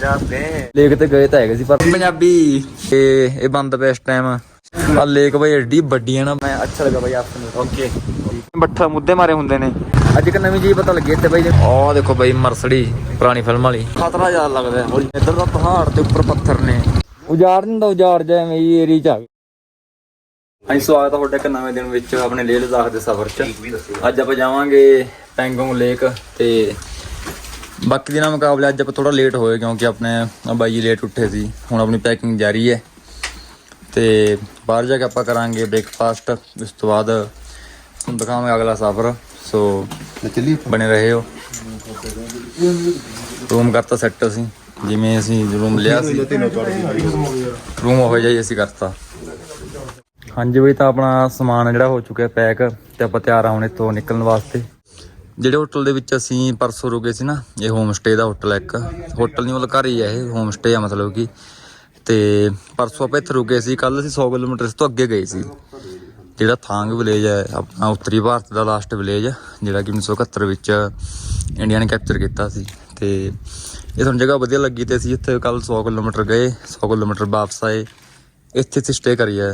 ਪੰਜਾਬੇ lake ਤੇ ਗਏ ਤਾਂ ਹੈਗੇ ਸੀ ਪਰ ਪੰਜਾਬੀ ਇਹ ਇਹ ਬੰਦ ਪਿਆ ਇਸ ਟਾਈਮ ਆ ਲੇਕ ਬਈ ਏਡੀ ਵੱਡੀ ਆ ਨਾ ਮੈਂ ਅੱਛਾ ਲੱਗਾ ਬਈ ਆਪ ਨੂੰ। ਓਕੇ ਬੱਠਾ ਮੁੱਦੇ ਮਾਰੇ ਹੁੰਦੇ ਨੇ। ਅੱਜ ਇੱਕ ਨਵੀਂ ਚੀਜ਼ ਪਤਾ ਲੱਗੀ ਇੱਥੇ ਬਾਈ ਆਹ ਦੇਖੋ ਬਾਈ ਮਰਸੜੀ ਪੁਰਾਣੀ ਫਿਲਮ ਵਾਲੀ। ਖਤਰਾ ਜ਼ਿਆਦਾ ਲੱਗਦਾ ਹੋਰ ਇੱਧਰ ਦਾ ਪਹਾੜ ਤੇ ਉੱਪਰ ਪੱਥਰ ਨੇ। ਉਜਾੜ ਨਹੀਂ ਦਾ ਉਜਾੜ ਜਾ ਐਵੇਂ ਹੀ ਏਰੀ ਚ ਆ ਅਸੀਂ ਸਵਾਗਤ ਹੈ ਤੁਹਾਡੇ ਇੱਕ ਨਵੇਂ ਦਿਨ ਵਿੱਚ ਆਪਣੇ ਲੇਹ ਲਦਾਖ ਦੇ ਸਫ਼ਰ 'ਚ। ਅੱਜ ਆਪਾਂ ਜਾਵਾਂਗੇ ਪੈਂਗੋਂਗ ਲੇਕ ਤੇ ਬਾਕੀ ਦੇ ਮੁਕਾਬਲੇ ਅੱਜ ਆਪਾਂ ਥੋੜਾ ਲੇਟ ਹੋਏ ਕਿਉਂਕਿ ਆਪਣੇ ਬਾਈ ਜੀ ਲੇਟ ਉੱਠੇ ਸੀ। ਹੁਣ ਆਪਣੀ ਪੈਕਿੰਗ ਜਾਰੀ ਹੈ। ਤੇ ਬਾਹਰ ਜਾ ਕੇ ਆਪਾਂ ਕਰਾਂਗੇ ਬ੍ਰੇਕਫਾਸਟ ਉਸ ਤੋਂ ਬਾਅਦ ਤੁਹਾਨੂੰ ਦਿਖਾਵਾਂਗੇ ਅਗਲਾ ਸਫ਼ਰ। ਸੋ ਚੱਲੀ ਬਣੇ ਰਹੇ ਹੋ। ਰੂਮ ਕਰਤਾ ਸੈੱਟ ਅਸੀਂ। ਜਿਵੇਂ ਅਸੀਂ ਰੂਮ ਲਿਆ ਸੀ। ਰੂਮ ਹੋ ਜਾਈ ਅਸੀਂ ਕਰਤਾ। ਹਾਂਜੀ ਬਈ ਤਾਂ ਆਪਣਾ ਸਮਾਨ ਜਿਹੜਾ ਹੋ ਚੁੱਕਿਆ ਪੈਕ ਤੇ ਆਪਾਂ ਤਿਆਰ ਆ ਹੁਣ ਇਤੋਂ ਨਿਕਲਣ ਵਾਸਤੇ। ਜਿਹੜੇ ਹੋਟਲ ਦੇ ਵਿੱਚ ਅਸੀਂ ਪਰਸੋਂ ਰੁਕੇ ਸੀ ਨਾ, ਇਹ ਹੋਮ ਸਟੇ ਦਾ ਹੋਟਲ ਹੈ ਇੱਕ। ਹੋਟਲ ਨਹੀਂ ਮਤਲਬ ਘਰ ਹੀ ਹੈ ਇਹ ਹੋਮ ਸਟੇ ਆ ਮਤਲਬ ਕਿ। ਤੇ ਪਰਸੋਂ ਆਪਾਂ ਇੱਥੇ ਰੁਕੇ ਸੀ ਕੱਲ ਅਸੀਂ 100 ਕਿਲੋਮੀਟਰ ਇਸ ਤੋਂ ਅੱਗੇ ਗਏ ਸੀ। ਜਿਹੜਾ ਥਾਂਗ ਵਿਲੇਜ ਹੈ, ਆਪਣਾ ਉੱਤਰੀ ਭਾਰਤ ਦਾ ਲਾਸਟ ਵਿਲੇਜ ਜਿਹੜਾ ਕਿ 1971 ਵਿੱਚ ਇੰਡੀਆ ਨੇ ਕੈਪਚਰ ਕੀਤਾ ਸੀ। ਤੇ ਇਹ ਸਾਨੂੰ ਜਗ੍ਹਾ ਵਧੀਆ ਲੱਗੀ ਤੇ ਅਸੀਂ ਇੱਥੇ ਕੱਲ 100 ਕਿਲੋਮੀਟਰ ਗਏ 100 ਕਿਲੋਮੀਟਰ ਵਾਪਸ ਆਏ। ਇੱਥੇ ਅਸੀਂ ਸਟੇ ਕਰੀਏ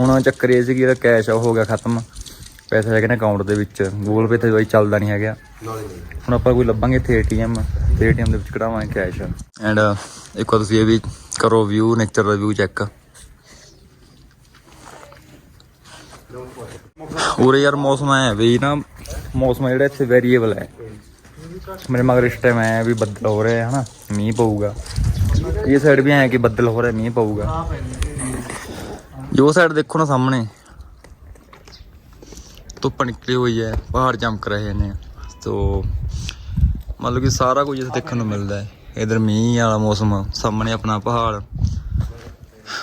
ਹੁਣ ਚੱਕਰ ਇਹ ਸੀ ਕਿ ਇਹਦਾ ਕੈਸ਼ ਆ, ਉਹ ਹੋ ਗਿਆ ਖਤਮ। ਪੈਸੇ ਹੈਗੇ ਨੇ ਅਕਾਊਂਟ ਦੇ ਵਿੱਚ। ਗੂਗਲ ਪੇ ਤੇ ਬਾਈ ਚੱਲਦਾ ਨਹੀਂ ਹੈਗਾ। ਹੁਣ ਆਪਾਂ ਕੋਈ ਲੱਭਾਂਗੇ ਇੱਥੇ ਏਟੀਐਮ ਤੇ ਏਟੀਐਮ ਦੇ ਵਿੱਚ ਕਢਾਵਾਂਗੇ ਕੈਸ਼ ਐਂਡ ਇੱਕ ਵਾਰ ਤੁਸੀਂ ਇਹ ਵੀ ਕਰੋ ਵਿਊ ਨੇਚਰ ਦਾ ਵਿਊ ਚੈੱਕ ਉਰੇ ਯਾਰ ਮੌਸਮ ਹੈ ਵੀ ਨਾ, ਮੌਸਮ ਜਿਹੜਾ ਇੱਥੇ ਵੇਰੀਏਬਲ ਹੈ ਮੇਰੇ ਮਗਰ ਇਸ ਟਾਈਮ ਐ ਵੀ ਬੱਦਲ ਹੋ ਰਹੇ ਹਨਾ? ਮੀਂਹ ਪਊਗਾ। ਇਹ ਸਾਈਡ ਵੀ ਐ ਕਿ ਬੱਦਲ ਹੋ ਰਿਹਾ, ਮੀਂਹ ਪਊਗਾ। ਜੋ ਸਾਈਡ ਦੇਖੋ ਨਾ ਸਾਹਮਣੇ ਧੁੱਪ ਨਿਕਲੀ ਹੋਈ ਹੈ, ਪਹਾੜ ਚਮਕ ਰਹੇ ਨੇ। ਤੋ ਮਤਲਬ ਕਿ ਸਾਰਾ ਕੁਝ ਇੱਥੇ ਦੇਖਣ ਨੂੰ ਮਿਲਦਾ ਹੈ। ਇਧਰ ਮੀਂਹ ਵਾਲਾ ਮੌਸਮ ਸਾਹਮਣੇ ਆਪਣਾ ਪਹਾੜ।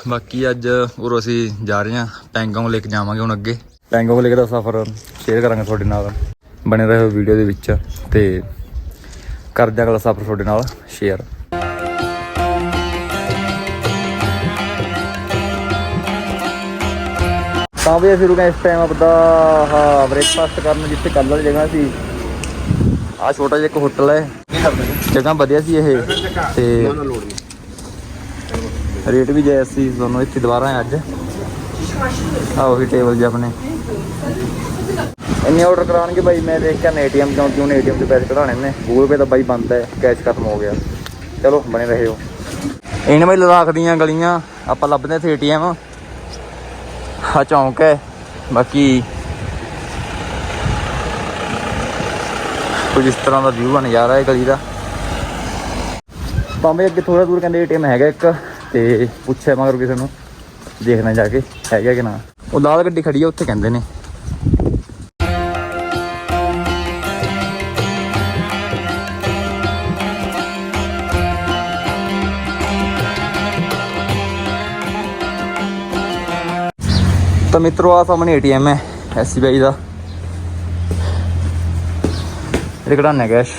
ਬਾਕੀ ਅੱਜ ਉਰੋਂ ਅਸੀਂ ਜਾ ਰਹੇ ਹਾਂ, ਪੈਂਗੋਂਗ ਲੇਕ ਜਾਵਾਂਗੇ ਹੁਣ ਅੱਗੇ। ਪੈਂਗੋਂਗ ਲੇਕ ਦਾ ਸਫ਼ਰ ਸ਼ੇਅਰ ਕਰਾਂਗੇ ਤੁਹਾਡੇ ਨਾਲ। ਬਣੇ ਰਹੋ ਵੀਡੀਓ ਦੇ ਵਿੱਚ ਤੇ ਕਰਦੇ ਅਗਲਾ ਸਫ਼ਰ ਤੁਹਾਡੇ ਨਾਲ ਸ਼ੇਅਰ ਤਾਂ ਵੀ ਅਸੀਂ ਰੁਕੇ ਇਸ ਟਾਈਮ ਆਪਦਾ ਹਾਂ ਬ੍ਰੇਕਫਾਸਟ ਕਰਨ ਜਿੱਥੇ ਕੱਲ ਵਾਲੀ ਜਗ੍ਹਾ ਸੀ। ਆ ਛੋਟਾ ਜਿਹਾ ਇੱਕ ਹੋਟਲ ਹੈ। ਜਗ੍ਹਾ ਵਧੀਆ ਸੀ ਇਹ। ਤੇ ਰੇਟ ਵੀ ਜਾਇਜ਼ ਸੀ ਤੁਹਾਨੂੰ ਇੱਥੇ ਦੁਬਾਰਾ ਹੈ ਅੱਜ। ਆ ਉਹੀ ਟੇਬਲ ਜਿਹਾ ਆਪਣੇ। ਇੰਨੇ ਆਰਡਰ ਕਰਾਉਣਗੇ ਬਾਈ, ਮੈਂ ਦੇਖ ਕੇ ਏਟੀਐਮ ਕਿਉਂਕਿ ਉਹਨੇ ਏਟੀਐਮ ਤੇ ਪੈਸੇ ਕਢਾਣੇ ਨੇ। ਗੂਗਲ ਪੇ ਤਾਂ ਬਾਈ ਬੰਦ ਹੈ ਕੈਸ਼ ਖਤਮ ਹੋ ਗਿਆ। ਚਲੋ, ਬਣੇ ਰਹੇ। ਹੋ ਇਹਨੇ ਬਾਈ ਲਦਾਖ ਦੀਆਂ ਗਲੀਆਂ, ਆਪਾਂ ਲੱਭਦੇ ਇੱਥੇ ਏਟੀਐਮ ਆ ਚੌਂਕ ਹੈ, ਬਾਕੀ ਕੁਝ ਇਸ ਤਰ੍ਹਾਂ ਦਾ ਵਿਊ ਆ ਨਜ਼ਾਰਾ ਹੈ ਗਲੀ ਦਾ। ਬਾਂਬੇ ਅੱਗੇ ਥੋੜਾ ਦੂਰ ਕਹਿੰਦੇ ਏਟੀਐਮ ਹੈਗਾ ਇੱਕ, ਤੇ ਪੁੱਛਿਆ ਮਗਰ ਕਿਸੇ ਨੂੰ, ਦੇਖਣਾ ਜਾ ਕੇ ਹੈਗਾ ਕਿ ਨਾ। ਉਹ ਲਾਲ ਗੱਡੀ ਖੜੀ ਆ, ਉੱਥੇ ਕਹਿੰਦੇ ਨੇ। ਤਾਂ ਮਿੱਤਰੋ ਆ ਸਾਹਮਣੇ ਏਟੀਐਮ ਹੈ ਐਸਬੀਆਈ ਦਾ। ਇਹ ਕਢਾਉਣਾ ਕੈਸ਼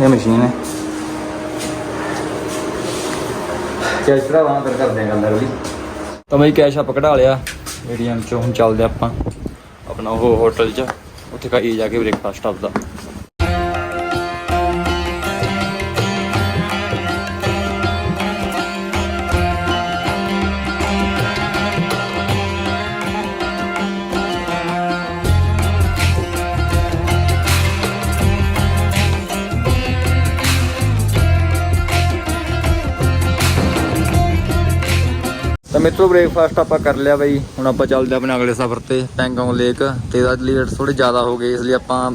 ਇਹ ਮਸ਼ੀਨ ਹੈ। ਕੈਸ਼ ਕਢਾਵਾਂ ਫਿਰ ਕਰਦੇ ਹਾਂ ਗੱਲ ਅਗਲੀ। ਤਾਂ ਬਈ ਕੈਸ਼ ਆਪਾਂ ਕਢਾ ਲਿਆ, ਏਟੀਐਮ ਚੋਂ, ਹੁਣ ਚੱਲਦੇ ਆਪਾਂ। ਆਪਣਾ ਉਹ ਹੋਟਲ 'ਚ, ਉੱਥੇ ਖਾਈ ਜਾ ਕੇ ਬ੍ਰੇਕਫਾਸਟ ਆਪਦਾ। ਤਾਂ ਮਿੱਤਰੋ ਬ੍ਰੇਕਫਾਸਟ ਆਪਾਂ ਕਰ ਲਿਆ ਬਈ। ਹੁਣ ਆਪਾਂ ਚੱਲਦੇ ਆਪਣੇ ਅਗਲੇ ਸਫ਼ਰ ਤੇ ਪੈਂਗੋਂਗ ਲੇਕ ਤੇ ਇਹਦਾ ਲੇਟ ਥੋੜੇ ਜ਼ਿਆਦਾ ਹੋ ਗਏ ਇਸ ਲਈ ਆਪਾਂ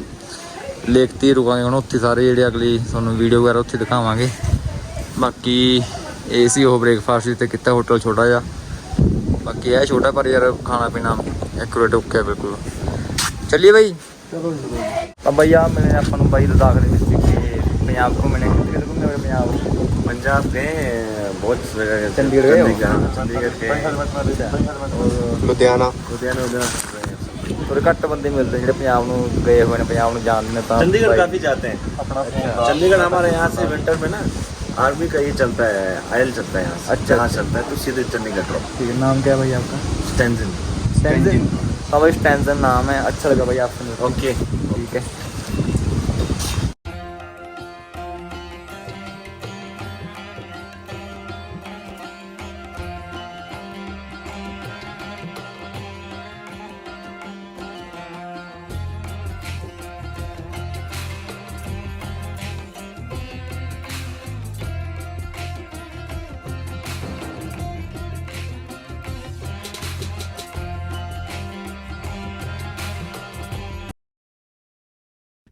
ਲੇਕ ਤੇ ਰੁਕਾਂਗੇ। ਹੁਣ ਉੱਥੇ ਸਾਰੇ ਜਿਹੜੇ ਅਗਲੀ ਤੁਹਾਨੂੰ ਵੀਡੀਓ ਵਗੈਰਾ ਉੱਥੇ ਦਿਖਾਵਾਂਗੇ। ਬਾਕੀ ਇਹ ਸੀ ਉਹ ਬ੍ਰੇਕਫਾਸਟ ਜਿੱਤੇ ਕੀਤਾ ਹੋਟਲ ਛੋਟਾ ਜਿਹਾ। ਬਾਕੀ ਇਹ ਛੋਟਾ ਪਰ ਯਾਰ ਖਾਣਾ ਪੀਣਾ ਐਕੂਰੇਟ ਓਕੇ ਬਿਲਕੁਲ। ਚੱਲੀਏ ਬਈ। ਤਾਂ ਬਈ ਆ ਮਿਲੇ ਆਪਾਂ ਨੂੰ ਬਾਈ ਲਦਾਖ ਦੇ ਵਿੱਚ ਪੰਜਾਬ ਘੁੰਮਣੇ। ਕਿੱਥੇ ਕਿੱਥੇ ਘੁੰਮੇ ਹੋਏ ਪੰਜਾਬ पंजाब गए बहुत जगह गए। चंडीगढ़ गए हो? चंडीगढ़ चंडीगढ़ गए ਲੁਧਿਆਣਾ लुधियाना लुधियाना ਥੋੜੇ ਘੱਟ ਬੰਦੇ ਮਿਲਦੇ ਜਿਹੜੇ ਪੰਜਾਬ ਨੂੰ ਗਏ ਹੋਏ ਨੇ ਪੰਜਾਬ ਨੂੰ ਜਾਣਦੇ ਨੇ ਤਾਂ चंडीगढ़ ਬਾਈ- काफी जाते हैं अपना चंडीगढ़ हमारे यहाँ से विंटर में ना आर्मी का ये चलता है आयल चलता है यहाँ से अच्छा, जहाँ अच्छा। चलता है तो सीधे चंडीगढ़ ड्रॉप ठीक है नाम क्या है भाई आपका स्टेंजन स्टैंजन हाँ भाई स्टैंजन नाम है अच्छा लगा भाई आपसे मिलकर ओके ठीक है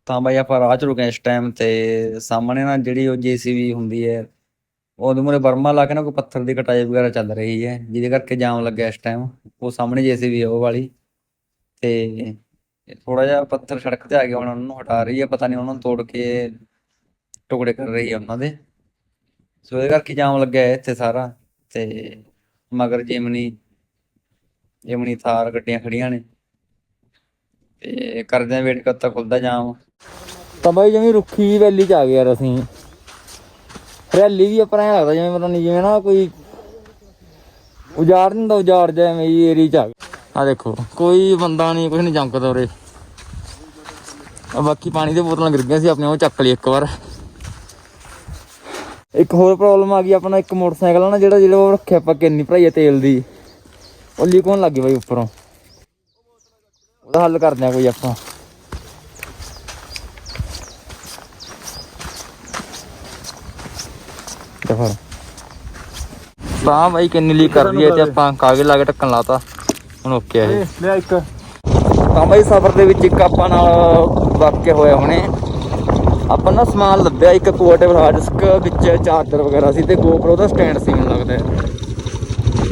ਤਾਂ ਬਾਈ ਆਪਾਂ ਰਾਹ ਚ ਰੁਕੇ ਇਸ ਟਾਈਮ ਤੇ। ਸਾਹਮਣੇ ਨਾ ਜਿਹੜੀ ਉਹ ਜੀਸੀਬੀ ਹੁੰਦੀ ਹੈ ਉਹਦੇ ਮੂਹਰੇ ਬਰਮਾ ਲਾ ਕੇ ਨਾ ਕੋਈ ਪੱਥਰ ਦੀ ਕਟਾਈ ਵਗੈਰਾ ਚੱਲ ਰਹੀ ਹੈ, ਜਿਹਦੇ ਕਰਕੇ ਜਾਮ ਲੱਗਿਆ ਇਸ ਟਾਈਮ ਉਹ ਸਾਹਮਣੇ ਜੀਸੀਬੀ ਹੈ ਉਹ ਵਾਲੀ। ਤੇ ਥੋੜਾ ਜਿਹਾ ਪੱਥਰ ਸੜਕ ਤੇ ਆ ਗਿਆ, ਹੁਣ ਉਹਨਾਂ ਨੂੰ ਹਟਾ ਰਹੀ ਹੈ, ਪਤਾ ਨਹੀਂ ਉਹਨਾਂ ਨੂੰ ਤੋੜ ਕੇ ਟੁਕੜੇ ਕਰ ਰਹੀ ਹੈ ਉਹਨਾਂ ਦੇ। ਸੋ ਇਹਦੇ ਕਰਕੇ ਜਾਮ ਲੱਗਿਆ ਇੱਥੇ ਸਾਰਾ। ਤੇ ਮਗਰ ਜਿਮਨੀ ਜਿਮਨੀ ਥਾਰ ਗੱਡੀਆਂ ਖੜੀਆਂ ਨੇ। ਤੇ ਕਰਦੇ ਆ ਵੇਟ ਕਦ ਖੁੱਲਦਾ ਜਾਮ। ਤਾਂ ਬਾਈ ਜਿਵੇਂ ਰੁੱਖੀ ਵੈਲੀ ਚ ਆ ਗਏ ਯਾਰ ਅਸੀਂ। ਹਰਿਆਲੀ ਵੀ ਆਪਣਾ ਐਂ ਲੱਗਦਾ ਜਿਵੇਂ ਪਤਾ ਨਹੀਂ ਜਿਵੇਂ ਨਾ ਕੋਈ ਉਜਾੜ ਨਹੀਂ ਹੁੰਦਾ, ਉਜਾੜ ਜਾ ਐਵੇਂ ਇਹ ਏਰੀਆ ਚ ਆ ਆ ਦੇਖੋ, ਕੋਈ ਬੰਦਾ ਨਹੀਂ ਕੁਝ ਨਹੀਂ ਚਮਕਦਾ ਉਰੇ। ਆ ਬਾਕੀ ਪਾਣੀ ਦੇ ਬੋਤਲਾਂ ਗਿਰ ਗਈਆਂ ਸੀ, ਆਪਣੇ ਉਹ ਚੱਕ ਲਈ ਇੱਕ ਵਾਰ। ਇੱਕ ਹੋਰ ਪ੍ਰੋਬਲਮ ਆ ਗਈ, ਆਪਣਾ ਇੱਕ ਮੋਟਰਸਾਈਕਲ ਆ ਨਾ ਜਿਹੜਾ ਜਿਹੜਾ ਉਹ ਰੱਖਿਆ ਆਪਾਂ ਕਿੰਨੀ ਭਰਾਈ ਤੇਲ ਦੀ। ਉਹ ਲੀਕ ਹੋਣ ਲੱਗ ਗਈ ਬਾਈ ਉੱਪਰੋਂ। ਉਹਦਾ ਹੱਲ ਕਰਦੇ ਆ ਕੋਈ ਆਪਾਂ। ਦੇਖੋ ਤਾਂ ਬਾਈ ਕਿੰਨੀ ਲੀ ਕਰ ਰਹੀ ਹੈ ਤੇ ਆਪਾਂ ਕਾਗਜ਼ ਲਾ ਕੇ ਟੱਕਣ ਲਾਤਾ। ਹੁਣ ਓਕੇ ਆ ਇਹ। ਲੈ ਇੱਕ। ਤਾਂ ਬਾਈ ਸਫਰ ਦੇ ਵਿੱਚ ਇੱਕ ਆਪਾਂ ਨਾਲ ਵਾਕਿਆ ਹੋਇਆ ਹੁਣੇ। ਆਪਾਂ ਨਾ ਸਮਾਨ ਲੱਭਿਆ ਇੱਕ ਕੁਆਟਰ ਹਾਰਡ ਡਿਸਕ ਵਿੱਚ ਚਾਰਜਰ ਵਗੈਰਾ ਸੀ ਤੇ GoPro ਦਾ ਸਟੈਂਡ ਸੀ ਮੈਨੂੰ ਲੱਗਦਾ।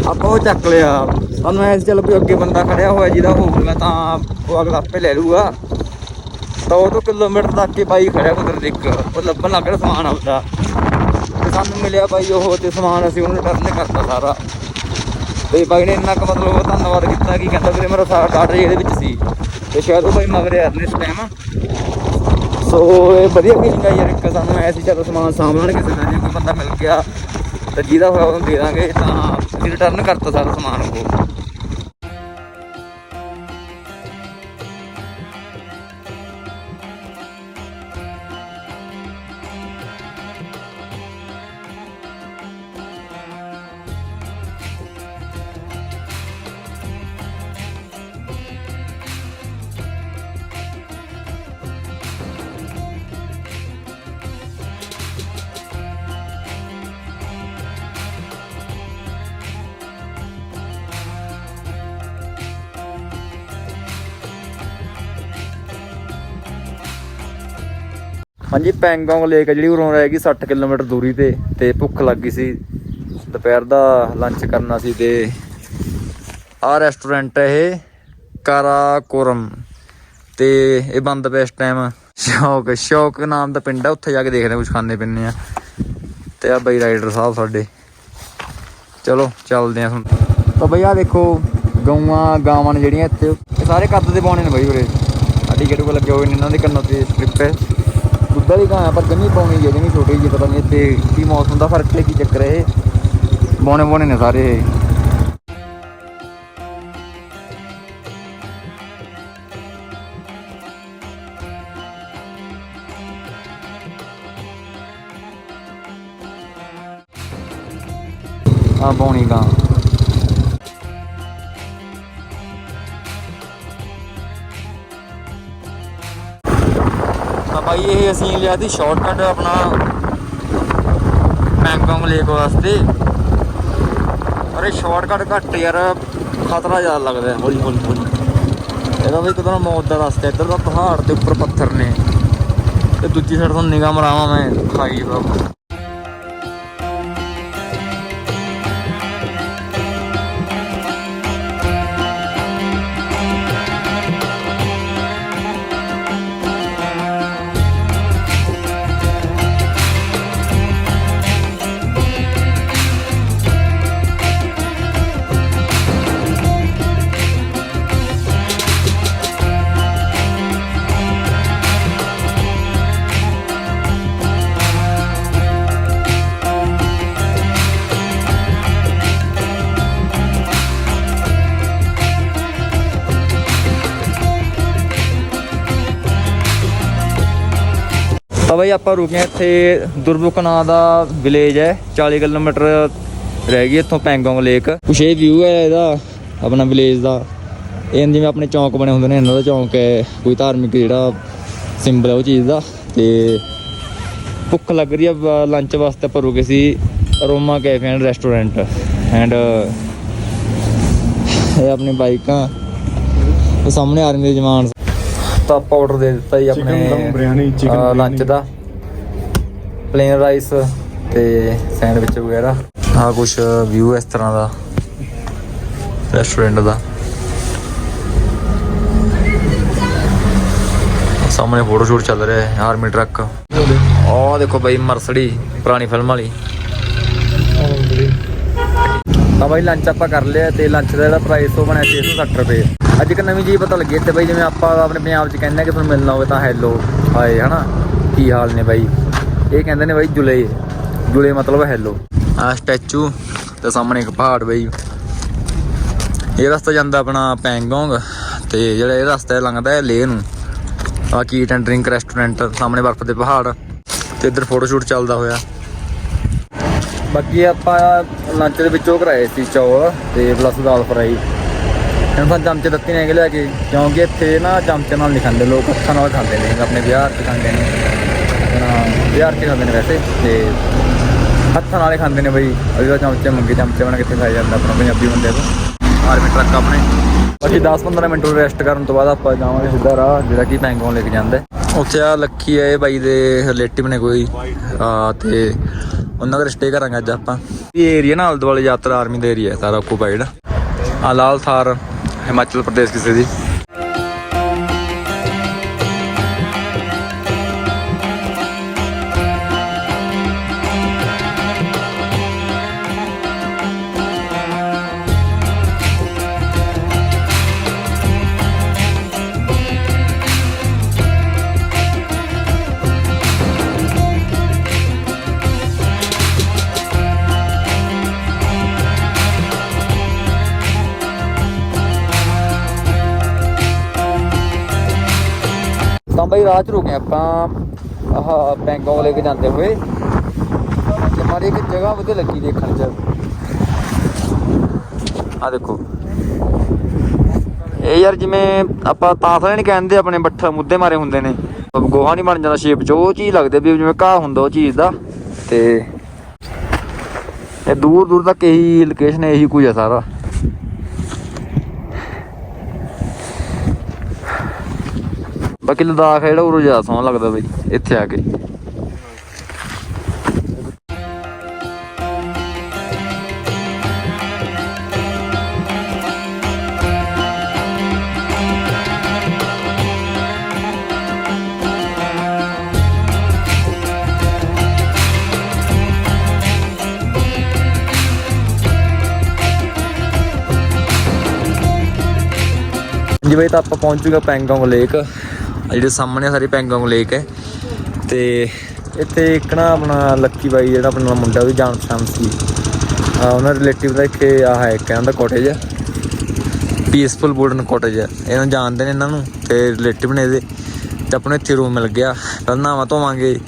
ਆਪਾਂ ਉਹ ਚੱਕ ਲਿਆ। ਸਾਨੂੰ ਐਸ ਚੱਲ ਵੀ ਅੱਗੇ ਬੰਦਾ ਖੜਿਆ ਹੋਇਆ ਜਿਹਦਾ ਹੋਊਗਾ ਤਾਂ ਉਹ ਅਗਲਾ ਆਪੇ ਲੈ ਲੂਗਾ। ਤਾਂ ਉਹ ਤੋਂ ਕਿਲੋਮੀਟਰ ਤੱਕ ਹੀ ਬਾਈ ਖੜਿਆ ਕੁਦਰਤ ਇੱਕ ਉਹ ਲੱਭਣ ਲੱਗ ਰਿਹਾ ਸਮਾਨ ਆਪਦਾ। ਤੇ ਸਾਨੂੰ ਮਿਲਿਆ ਬਾਈ ਉਹ ਤੇ ਸਮਾਨ ਅਸੀਂ ਉਹਨੂੰ ਰਿਟਰਨ ਕਰਤਾ ਸਾਰਾ। ਤੇ ਬਾਈ ਨੇ ਇੰਨਾ ਕੁ ਮਤਲਬ ਧੰਨਵਾਦ ਕੀਤਾ ਕਿ ਕਹਿੰਦਾ ਵੀਰੇ ਮੇਰਾ ਸਾਰਾ ਡਾਟਾ ਇਹਦੇ ਵਿੱਚ ਸੀ। ਤੇ ਸ਼ਾਇਦ ਉਹ ਬਾਈ ਮਗਰ ਯਾਰ ਨੇ ਇਸ ਟਾਈਮ ਸੋ ਇਹ ਵਧੀਆ ਫੀਲਿੰਗ ਆ ਯਾਰ ਇੱਕ, ਸਾਨੂੰ ਐਸੀ ਚਲੋ ਸਮਾਨ ਸਾਂਭਣ ਕਿਸੇ ਦਾ, ਜੇ ਕੋਈ ਬੰਦਾ ਮਿਲ ਗਿਆ, ਤੇ ਜਿਹਦਾ ਹੋਇਆ ਉਹਨੂੰ ਦੇ ਦਾਂਗੇ, ਤਾਂ ਅਸੀਂ ਰਿਟਰਨ ਕਰਤਾ ਸਾਰਾ ਹਾਂਜੀ, ਪੈਂਗੋਂਗ ਲੇਕ ਆ ਜਿਹੜੀ, ਉਰੋਂ ਰਹਿ ਗਈ 60 ਕਿਲੋਮੀਟਰ ਦੂਰੀ ਤੇ ਤੇ ਭੁੱਖ ਲੱਗ ਗਈ ਸੀ। ਦੁਪਹਿਰ ਦਾ ਲੰਚ ਕਰਨਾ ਸੀ ਤੇ ਆਹ ਰੈਸਟੋਰੈਂਟ ਹੈ ਇਹ, ਕਾਰਾਕੋਰਮ। ਤੇ ਇਹ ਬੰਦ ਪਿਆ ਇਸ ਟਾਈਮ ਸ਼ੌਕ ਸ਼ੌਕ ਨਾਮ ਦਾ ਪਿੰਡ ਆ, ਉੱਥੇ ਜਾ ਕੇ ਦੇਖਦੇ ਕੁਝ ਖਾਣੇ ਪੀਣੇ ਆ। ਤੇ ਆ ਬਈ ਰਾਈਡਰ ਸਾਹਿਬ ਸਾਡੇ। ਚਲੋ, ਚੱਲਦੇ ਆ ਹੁਣ। ਤਾਂ ਬਈ ਆ ਦੇਖੋ, ਗਊਆਂ, ਗਾਵਾਂ ਨੇ ਜਿਹੜੀਆਂ ਇੱਥੇ, ਇਹ ਸਾਰੇ ਕੱਦ ਦੇ ਪਾਉਣੇ ਨੇ ਬਈ ਉਰੇ। ਆ ਟਿਕਟ ਕੋ ਲੱਗੇ ਹੋਏ ਨੇ ਇਹਨਾਂ ਦੇ ਕੰਨਾਂ ਤੇ ਸਟ੍ਰਿਪ ਹੈ। ਦੁੱਧ ਵਾਲੀ ਗਾਂ ਆ, ਪਰ ਜਮੀ ਪਾਉਣੀ ਹੈ ਜਮੀ ਛੋਟੀ ਜਿਹੀ, ਪਤਾ ਨਹੀਂ ਇੱਥੇ ਕੀ ਮੌਸਮ ਦਾ ਫ਼ਰਕ ਹੈ, ਕੀ ਚੱਕਰ ਹੈ ਇਹ। ਬੋਣੇ ਬੋਣੇ ਨੇ ਸਾਰੇ ਇਹ। ਆ ਬੋਣੀ ਗਾਂ। ਅਸੀਂ ਲਿਆ ਦੀ ਸ਼ਾਰਟਕਟ ਆਪਣਾ ਮੈਂਗੋਂਗ ਲੇਕ ਵਾਸਤੇ। ਅਰੇ ਸ਼ਾਰਟਕਟ ਘੱਟ ਯਾਰ, ਖਤਰਾ ਜ਼ਿਆਦਾ ਲੱਗਦਾ ਹੌਲੀ ਹੌਲੀ ਹੌਲੀ। ਇਹਦਾ ਵੀ ਕਿਦਾਂ ਮੌਤ ਦਾ ਰਸਤਾ ਇੱਧਰ ਦਾ ਪਹਾੜ ਦੇ ਉੱਪਰ ਪੱਥਰ ਨੇ। ਤੇ ਦੂਜੀ ਸਾਈਡ ਤੋਂ ਨਿਗਾਹ ਮਰਾਵਾਂ ਮੈਂ ਖਾਈ ਬਾਬਾ ਤਾਂ ਬਈ ਆਪਾਂ ਰੁਕੇ ਹਾਂ ਇੱਥੇ ਦੁਰਬੁਕ ਨਾਂ ਦਾ ਵਿਲੇਜ ਹੈ 40 ਕਿਲੋਮੀਟਰ ਰਹਿ ਗਈ ਇੱਥੋਂ ਪੈਂਗੋਂਗ ਲੇਕ ਕੁਛ ਇਹ ਵਿਊ ਹੈ ਇਹਦਾ, ਆਪਣਾ ਵਿਲੇਜ ਦਾ। ਇਹ ਜਿਵੇਂ ਆਪਣੇ ਚੌਂਕ ਬਣੇ ਹੁੰਦੇ ਨੇ, ਇਹਨਾਂ ਦਾ ਚੌਂਕ ਹੈ, ਕੋਈ ਧਾਰਮਿਕ ਜਿਹੜਾ ਸਿੰਬਲ ਹੈ ਉਹ ਚੀਜ਼ ਦਾ। ਤੇ ਭੁੱਖ ਲੱਗ ਰਹੀ ਹੈ ਲੰਚ ਵਾਸਤੇ ਆਪਾਂ ਰੁਕੇ ਸੀ, Aroma cafe and restaurant and ਇਹ ਆਪਣੀ ਬਾਈਕਾਂ ਸਾਹਮਣੇ ਆਰਮੀ ਦੇ ਜਵਾਨ ਤਾਂ ਆਪਾਂ ਆਰਡਰ ਦੇ ਦਿੱਤਾ ਜੀ ਆਪਣੇ biryani, chicken ਲੰਚ। ਦਾ। ਪਲੇਨ ਰਾਈਸ ਤੇ ਸੈਂਡਵਿਚ ਵਗੈਰਾ। ਆ ਕੁਛ ਵਿਊ ਇਸ ਤਰ੍ਹਾਂ ਦਾ। ਰੈਸਟੋਰੈਂਟ ਦਾ। ਸਾਹਮਣੇ ਫੋਟੋ ਸ਼ੂਟ ਚੱਲ ਰਿਹਾ ਹੈ ਆਰਮੀ ਟਰੱਕ ਆਹ ਦੇਖੋ ਬਈ ਮਰਸਡੀ ਪੁਰਾਣੀ ਫਿਲਮ ਵਾਲੀ। ਤਾਂ ਬਾਈ ਲੰਚ ਆਪਾਂ ਕਰ ਲਿਆ ਤੇ ਲੰਚ ਦਾ ਜਿਹੜਾ ਪ੍ਰਾਈਸ ਉਹ ਬਣਿਆ 660 ਰੁਪਏ। ਅੱਜ ਇੱਕ ਨਵੀਂ ਚੀਜ਼ ਪਤਾ ਲੱਗੀ ਤੇ ਬਾਈ ਜਿਵੇਂ ਆਪਾਂ ਆਪਣੇ ਪੰਜਾਬ 'ਚ ਕਹਿੰਦੇ ਆ ਕਿ ਤੁਹਾਨੂੰ ਮਿਲਣਾ ਹੋਵੇ ਤਾਂ ਹੈਲੋ ਹਾਏ ਹਨਾ? ਕੀ ਹਾਲ ਨੇ ਬਾਈ? ਇਹ ਕਹਿੰਦੇ ਨੇ ਬਾਈ ਜੁਲੇ। ਜੁਲੇ ਮਤਲਬ ਹੈਲੋ ਆ ਸਟੈਚੂ ਤੇ ਸਾਹਮਣੇ ਇੱਕ ਪਹਾੜ ਬਾਈ। ਇਹ ਰਸਤਾ ਜਾਂਦਾ ਆਪਣਾ ਪੈਂਗੋਂਗ ਤੇ ਜਿਹੜਾ ਇਹ ਰਸਤਾ ਲੰਘਦਾ ਹੈ ਲੇਹ ਨੂੰ। ਆ ਕੀ ਐਂਡ ਡਰਿੰਕ ਰੈਸਟੋਰੈਂਟ ਸਾਹਮਣੇ ਬਰਫ਼ ਦੇ ਪਹਾੜ ਤੇ ਇੱਧਰ ਫੋਟੋ ਸ਼ੂਟ ਚੱਲਦਾ ਹੋਇਆ। ਬਾਕੀ ਆਪਾਂ ਲੰਚ ਦੇ ਵਿੱਚੋਂ ਕਰਾਏ ਸੀ ਚੌਲ ਤੇ ਪਲੱਸ ਦਾਲ ਫਰਾਈ ਇਹਨਾਂ ਤਾਂ ਚਮਚੇ ਦਿੱਤੇ ਨੇ ਲੈ ਕੇ, ਕਿਉਂਕਿ ਇੱਥੇ ਨਾ ਚਮਚੇ ਨਾਲ ਨਹੀਂ ਖਾਂਦੇ ਲੋਕ ਹੱਥਾਂ ਨਾਲ ਖਾਂਦੇ ਨੇ, ਆਪਣੇ ਵਿਆਹ 'ਚ ਖਾਂਦੇ ਨੇ। ਵਿਆਹ 'ਚ ਖਾਂਦੇ ਨੇ ਵੈਸੇ, ਤੇ ਹੱਥਾਂ ਨਾਲ ਹੀ ਖਾਂਦੇ ਨੇ ਬਈ। ਅਸੀਂ ਤਾਂ ਚਮਚੇ ਮੰਗੇ, ਚਮਚੇ ਬਣਾ ਕਿੱਥੇ ਖਾਇਆ ਜਾਂਦਾ ਆਪਣਾ ਪੰਜਾਬੀ ਬੰਦੇ ਤੋਂ। ਆਰਮੀ ਟਰੱਕ ਆਪਣੇ। ਬਾਕੀ 10-15 ਮਿੰਟ ਰੈਸਟ ਕਰਨ ਤੋਂ ਬਾਅਦ ਆਪਾਂ ਜਾਵਾਂਗੇ ਸਿੱਧਾ ਰਾਹ, ਜਿਹੜਾ ਕਿ ਪੈਂਗੋਂ ਲੈ ਕੇ ਜਾਂਦਾ। ਉੱਥੇ ਆ ਲੱਕੀ ਹੈ ਬਾਈ ਦੇ ਰਿਲੇਟਿਵ ਨੇ ਕੋਈ। ਆ ਤੇ ਉਹਨਾਂ ਘਰ ਸਟੇ ਕਰਾਂਗੇ ਅੱਜ ਆਪਾਂ। ਇਹ ਏਰੀਆ ਨਾਲ ਦੁਆਲੇ ਯਾਤਰਾ ਆਰਮੀ ਦਾ ਏਰੀਆ ਹੈ, ਸਾਰਾ ਆਕੂਪਾਈਡ ਆ ਲਾਲ ਥਾਰ, ਹਿਮਾਚਲ ਪ੍ਰਦੇਸ਼ ਕਿਸੇ ਦੀ। ਬਈ ਰਾਹ ਚ ਰੁਕੇ ਆਪਾਂ, ਆਹ ਪੈਂਗੋਂਗ ਲੈ ਕੇ ਜਾਂਦੇ ਹੋਏ। ਤੇ ਮਾੜੀ ਇੱਕ ਜਗ੍ਹਾ ਵਧੀਆ ਲੱਗੀ ਦੇਖਣ ਚ। ਆ ਦੇਖੋ। ਇਹ ਯਾਰ ਜਿਵੇਂ ਆਪਾਂ ਤਾਸਲੇ ਨਹੀਂ ਕਹਿੰਦੇ ਆਪਣੇ ਬੱਠਾ ਮੁੱਦੇ ਮਾਰੇ ਹੁੰਦੇ ਨੇ। ਗੋਹਾ ਨਹੀਂ ਬਣ ਜਾਂਦਾ ਸ਼ੇਪ ਚ, ਉਹ ਚੀਜ਼ ਲੱਗਦੇ ਵੀ ਜਿਵੇਂ ਘਾਹ ਹੁੰਦਾ ਉਹ ਚੀਜ਼ ਦਾ। ਤੇ ਇਹ ਦੂਰ ਦੂਰ ਤੱਕ ਇਹੀ ਲੋਕੇਸ਼ਨ ਇਹੀ ਕੁਝ ਆ ਸਾਰਾ। ਬਾਕੀ ਲਦਾਖ ਹੈ ਜਿਹੜਾ ਉਰੋਂ ਜ਼ਿਆਦਾ ਸੋਹਣਾ ਲੱਗਦਾ ਬਈ, ਇੱਥੇ ਆ ਕੇ। ਜੀ ਤਾਂ ਆਪਾਂ ਪਹੁੰਚ ਚੁੱਕੇ ਪੈਂਗੋਂਗ ਲੇਕ। ਆ ਜਿਹੜੇ ਸਾਹਮਣੇ ਸਾਰੀ ਪੈਂਗੋਂਗ ਲੇਕ ਹੈ। ਤੇ ਇੱਥੇ ਇੱਕ ਨਾ ਆਪਣਾ ਲੱਕੀ ਬਾਈ ਜਿਹੜਾ ਆਪਣਾ ਮੁੰਡਾ ਵੀ ਜਾਣ ਪਛਾਣ ਸੀ। ਉਹਨਾਂ ਰਿਲੇਟਿਵ ਦਾ ਇੱਥੇ ਆਹ ਹੈ ਇੱਕ, ਇਹਨਾਂ ਦਾ ਕਾਟੇਜ ਹੈ। ਪੀਸਫੁਲ ਵੁਡਨ ਕਾਟੇਜ ਹੈ। ਇਹਨਾਂ ਜਾਣਦੇ ਨੇ ਇਹਨਾਂ ਨੂੰ ਤੇ ਰਿਲੇਟਿਵ ਨੇ ਇਹਦੇ ਤੇ ਆਪਣੇ ਇੱਥੇ ਰੂਮ ਮਿਲ ਗਿਆ। ਪਹਿਲਾਂ ਨਹਾਵਾਂ ਧੋਵਾਂਗੇ।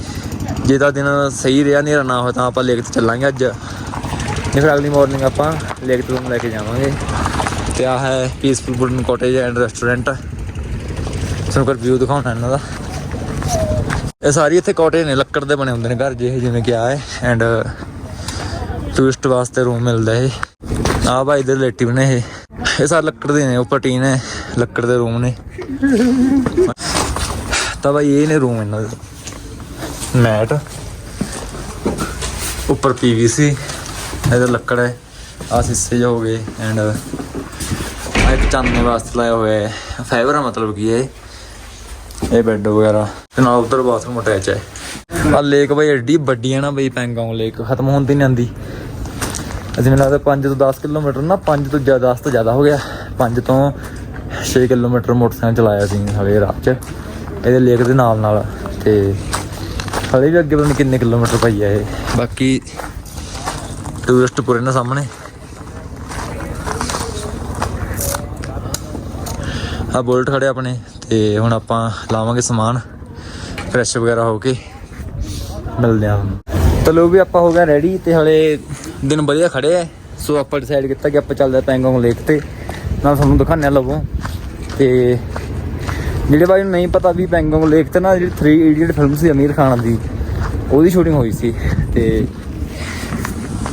ਜੇ ਤਾਂ ਦਿਨ ਸਹੀ ਰਿਹਾ ਨਹੀਂ ਨਾ ਹੋਇਆ ਤਾਂ ਆਪਾਂ ਲੇਕ ਤੇ ਚੱਲਾਂਗੇ ਅੱਜ। ਨਹੀਂ ਫਿਰ ਅਗਲੀ ਮਾਰਨਿੰਗ ਆਪਾਂ ਲੇਕ ਤੋਂ ਰੂਮ ਲੈ ਕੇ ਜਾਵਾਂਗੇ। ਤੇ ਆ ਹੈ peaceful wooden cottage and restaurant ਤੁਹਾਨੂੰ ਕਰ ਵਿਊ ਦਿਖਾਉਣਾ ਇਹਨਾਂ ਦਾ। ਇਹ ਸਾਰੀ ਇੱਥੇ ਕਾਟੇਜ ਨੇ, ਲੱਕੜ ਦੇ ਬਣੇ ਹੁੰਦੇ ਨੇ ਘਰ ਜਿਹੇ, ਜਿਵੇਂ ਕਿ ਆ ਹੈ। ਐਂਡ ਟੂਰਿਸਟ ਵਾਸਤੇ ਰੂਮ ਮਿਲਦਾ ਇਹ। ਆ ਭਾਈ ਦੇ ਰਿਲੇਟਿਵ ਨੇ ਇਹ। ਇਹ ਸਾਰੇ ਲੱਕੜ ਦੇ ਨੇ ਉੱਪਰ ਟੀਨ ਹੈ, ਲੱਕੜ ਦੇ ਰੂਮ ਨੇ। ਤਾਂ ਭਾਈ ਇਹ ਨੇ ਰੂਮ ਇਹਨਾਂ ਦੇ। ਮੈਟ ਉੱਪਰ ਪੀਵੀਸੀ ਇਹਦਾ ਲੱਕੜ ਹੈ। ਆ ਸਿੱਸੇ ਜਿਹੇ ਹੋ ਗਏ। ਐਂਡ ਆ ਇੱਕ ਚਾਨਣੇ ਵਾਸਤੇ ਲਾਇਆ ਹੋਇਆ ਹੈ। ਫਾਈਬਰ ਆ ਮਤਲਬ ਕੀ ਹੈ ਇਹ? ਬੈੱਡ ਵਗੈਰਾ। ਤੇ ਨਾਲ ਉਧਰ ਬਾਥਰੂਮ ਅਟੈਚ ਹੈ। ਆ ਲੇਕ ਬਈ ਐਡੀ ਵੱਡੀ ਹੈ ਨਾ ਬਈ, ਪੈਂਗੋਂਗ ਲੇਕ ਖਤਮ ਹੁੰਦੀ ਨਹੀਂ ਆਂਦੀ। ਅਸੀਂ ਮੈਨੂੰ ਲੱਗਦਾ 5 ਤੋਂ 10 ਕਿਲੋਮੀਟਰ ਨਾ 5 ਤੋਂ ਜ਼ਿਆਦਾ 10 ਤੋਂ ਜ਼ਿਆਦਾ ਹੋ ਗਿਆ। 5 ਤੋਂ 6 ਕਿਲੋਮੀਟਰ ਮੋਟਰਸਾਈਕਲ ਚਲਾਇਆ ਸੀ ਹਲੇ ਰਾਤ ਚ। ਇਹਦੇ ਲੇਕ ਦੇ ਨਾਲ ਨਾਲ। ਤੇ ਹਲੇ ਵੀ ਅੱਗੇ ਪਤਾ ਨਹੀਂ ਕਿੰਨੇ ਕਿਲੋਮੀਟਰ ਪਈ ਆ ਇਹ। ਬਾਕੀ ਟੂਰਿਸਟ ਪੁਰੇ ਨਾ ਸਾਹਮਣੇ। ਆ ਬੁਲਟ ਖੜੇ ਆਪਣੇ। ਤੇ ਹੁਣ ਆਪਾਂ ਲਾਵਾਂਗੇ ਸਮਾਨ ਫਰੈਸ਼ ਵਗੈਰਾ ਹੋ ਕੇ, ਮਿਲਦੇ ਆ ਤਾਂ ਲੋ ਵੀ ਆਪਾਂ ਹੋ ਗਿਆ ਰੈਡੀ ਤੇ ਹਲੇ ਦਿਨ ਵਧੀਆ ਖੜੇ ਐ ਸੋ ਆਪਾਂ ਡਿਸਾਈਡ ਕੀਤਾ ਕਿ ਆਪਾਂ ਚੱਲਦੇ ਆ ਪੈਂਗੋਂਗ ਲੇਕ ਤੇ। ਨਾਲ ਤੁਹਾਨੂੰ ਦਿਖਾਣੇ ਲਵੋ ਤੇ ਜਿਹੜੇ ਬਾਈ ਨੂੰ ਨਹੀਂ ਪਤਾ ਵੀ ਪੈਂਗੋਂਗ ਲੇਕ ਤੇ ਨਾ ਜਿਹੜੀ 3 ਇਡੀਅਟ ਫਿਲਮ ਸੀ ਅਮੀਰ ਖਾਨ ਦੀ, ਉਹਦੀ ਸ਼ੂਟਿੰਗ ਹੋਈ ਸੀ। ਤੇ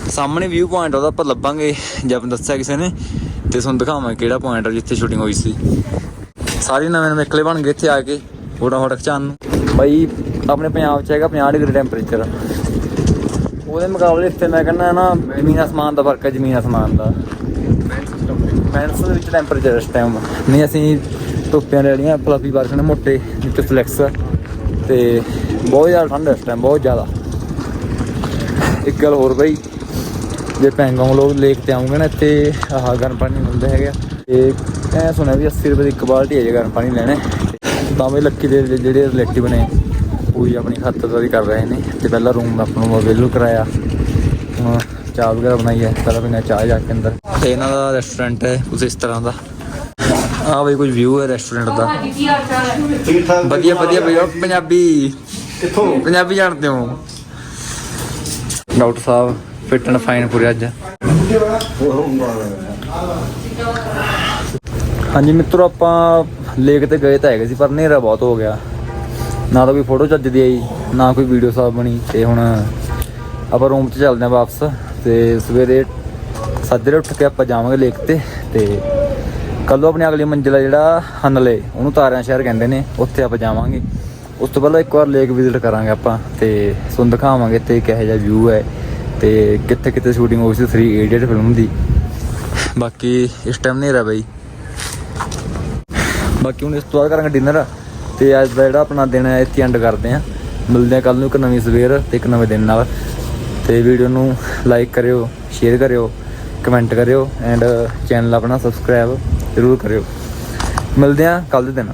ਸਾਹਮਣੇ ਵਿਊ ਪੁਆਇੰਟ ਉਹਦਾ ਆਪਾਂ ਲੱਭਾਂਗੇ। ਜੇ ਆਪਾਂ ਦੱਸਿਆ ਕਿਸੇ ਨੇ, ਤੇ ਤੁਹਾਨੂੰ ਦਿਖਾਵਾਂ ਕਿਹੜਾ ਪੁਆਇੰਟ ਆ ਜਿੱਥੇ ਸ਼ੂਟਿੰਗ ਹੋਈ ਸੀ। ਸਾਰੇ ਨਵੇਂ ਨਵੇਂ ਇਕੱਲੇ ਬਣ ਗਏ ਇੱਥੇ ਆ ਕੇ, ਫੋਟੋ ਫੋਟਾ ਖਿਚਾਉਣ ਨੂੰ। ਬਾਈ, ਆਪਣੇ ਪੰਜਾਬ 'ਚ ਹੈਗਾ 50 ਡਿਗਰੀ ਟੈਂਪਰੇਚਰ ਉਹਦੇ ਮੁਕਾਬਲੇ ਇੱਥੇ ਮੈਂ ਕਹਿੰਦਾ ਨਾ, ਜ਼ਮੀਨ ਅਸਮਾਨ ਦਾ ਫ਼ਰਕ ਹੈ, ਜ਼ਮੀਨ ਅਸਮਾਨ ਦਾ। ਮੈਂਸ ਦੇ ਵਿੱਚ ਟੈਂਪਰੇਚਰ ਇਸ ਟਾਈਮ ਨਹੀਂ, ਅਸੀਂ ਟੋਪੀਆਂ ਲੈ ਲਈਆਂ ਫਲਫੀ ਵਰਕ ਨੇ ਮੋਟੇ, ਵਿੱਚ ਫਲੈਕਸ ਤੇ ਬਹੁਤ ਜ਼ਿਆਦਾ ਠੰਡ ਇਸ ਟਾਈਮ ਬਹੁਤ ਜ਼ਿਆਦਾ। ਇੱਕ ਗੱਲ ਹੋਰ ਬਈ, ਜੇ ਪੈਂਗੋਂਗ ਲੋਕ ਲੇਕ ਤੇ ਆਉਂਗੇ ਨਾ, ਇੱਥੇ ਆਹ ਗਰਮ ਪਾਣੀ ਮਿਲਦਾ ਹੈਗਾ। ਤੇ ਐ ਸੁਣਿਆ ਵੀ 80 ਰੁਪਏ ਦੀ ਇੱਕ ਬਾਲਟੀ ਹੈ ਜੇਕਰ ਪਾਣੀ ਲੈਣਾ ਤਾਂ ਵੀ ਲੱਕੀ ਦੇ ਜਿਹੜੇ ਰਿਲੇਟਿਵ ਨੇ ਪੂਰੀ ਆਪਣੀ ਖਾਤਰਦਾਰੀ ਕਰ ਰਹੇ ਨੇ। ਤੇ ਪਹਿਲਾਂ ਰੂਮ ਆਪਾਂ ਨੂੰ ਅਵੇਲੂ ਕਰਾਇਆ। ਹੁਣ ਚਾਹ ਵਗੈਰਾ ਬਣਾਈ ਹੈ। ਸਾਰਾ ਬਿਨਾ ਚਾਹ ਜਾ ਕੇ ਅੰਦਰ। ਤੇ ਇਹਨਾਂ ਦਾ ਰੈਸਟੋਰੈਂਟ ਹੈ ਉਸ ਇਸ ਤਰ੍ਹਾਂ ਦਾ। ਆਹ ਬਈ ਕੁਝ ਵਿਊ ਹੈ ਰੈਸਟੋਰੈਂਟ ਦਾ। ਵਧੀਆ ਵਧੀਆ ਬਈ ਪੰਜਾਬੀ। ਕਿੱਥੋਂ? ਪੰਜਾਬੀ ਜਾਣਦੇ ਹੋ। ਡਾਕਟਰ ਸਾਹਿਬ ਫਿੱਟ ਐਂਡ ਫਾਈਨ ਪੂਰੇ ਅੱਜ। ਹਾਂਜੀ ਮਿੱਤਰੋ, ਆਪਾਂ ਲੇਕ ਤੇ ਗਏ ਤਾਂ ਹੈਗੇ ਸੀ, ਪਰ ਹਨੇਰਾ ਬਹੁਤ ਹੋ ਗਿਆ। ਨਾ ਤਾਂ ਕੋਈ ਫੋਟੋ ਚੱਜਦੀ ਆਈ, ਨਾ ਕੋਈ ਵੀਡੀਓ ਸਾਫ਼ ਬਣੀ ਤੇ ਹੁਣ ਆਪਾਂ ਰੂਮ 'ਚ ਚੱਲਦੇ ਆਂ ਵਾਪਸ ਤੇ ਸਵੇਰੇ ਸੱਜਰੇ ਉੱਠ ਕੇ ਆਪਾਂ ਜਾਵਾਂਗੇ ਲੇਕ ਤੇ ਤੇ ਕੱਲੋਂ ਆਪਣੀ ਅਗਲੀ ਮੰਜ਼ਿਲ ਆ ਜਿਹੜਾ ਹਨਲੇ, ਉਹਨੂੰ ਤਾਰਿਆਂ ਸ਼ਹਿਰ ਕਹਿੰਦੇ ਨੇ, ਉੱਥੇ ਆਪਾਂ ਜਾਵਾਂਗੇ। ਉਸ ਤੋਂ ਪਹਿਲਾਂ ਇੱਕ ਵਾਰ ਲੇਕ ਵਿਜ਼ਿਟ ਕਰਾਂਗੇ ਆਪਾਂ ਤੇ ਤੁਹਾਨੂੰ ਦਿਖਾਵਾਂਗੇ ਤੇ ਕਿਹੋ ਜਿਹਾ ਵਿਊ ਹੈ ਤੇ ਕਿੱਥੇ ਕਿੱਥੇ ਸ਼ੂਟਿੰਗ ਹੋਈ ਸੀ 3 ਇਡੀਅਟ ਫਿਲਮ ਦੀ। ਬਾਕੀ ਇਸ ਟਾਈਮ ਹਨੇਰਾ ਬਈ। ਬਾਕੀ ਹੁਣ ਇਸ ਤੋਂ ਬਾਅਦ ਕਰਾਂਗੇ ਡਿਨਰ ਤੇ ਅੱਜ ਦਾ ਜਿਹੜਾ ਆਪਣਾ ਦਿਨ ਹੈ, ਇੱਥੇ ਐਂਡ ਕਰਦੇ ਆਂ ਮਿਲਦੇ ਆ ਕੱਲ ਨੂੰ ਇੱਕ ਨਵੀਂ ਸਵੇਰ ਤੇ ਇੱਕ ਨਵੇਂ ਦਿਨ ਨਾਲ। ਤੇ ਵੀਡੀਓ ਨੂੰ ਲਾਈਕ ਕਰਿਓ ਸ਼ੇਅਰ ਕਰਿਓ ਕਮੈਂਟ ਕਰਿਓ ਐਂਡ ਚੈਨਲ ਆਪਣਾ ਸਬਸਕ੍ਰਾਈਬ ਜ਼ਰੂਰ ਕਰਿਓ। ਮਿਲਦੇ ਆ ਕੱਲ ਦੇ ਦਿਨ।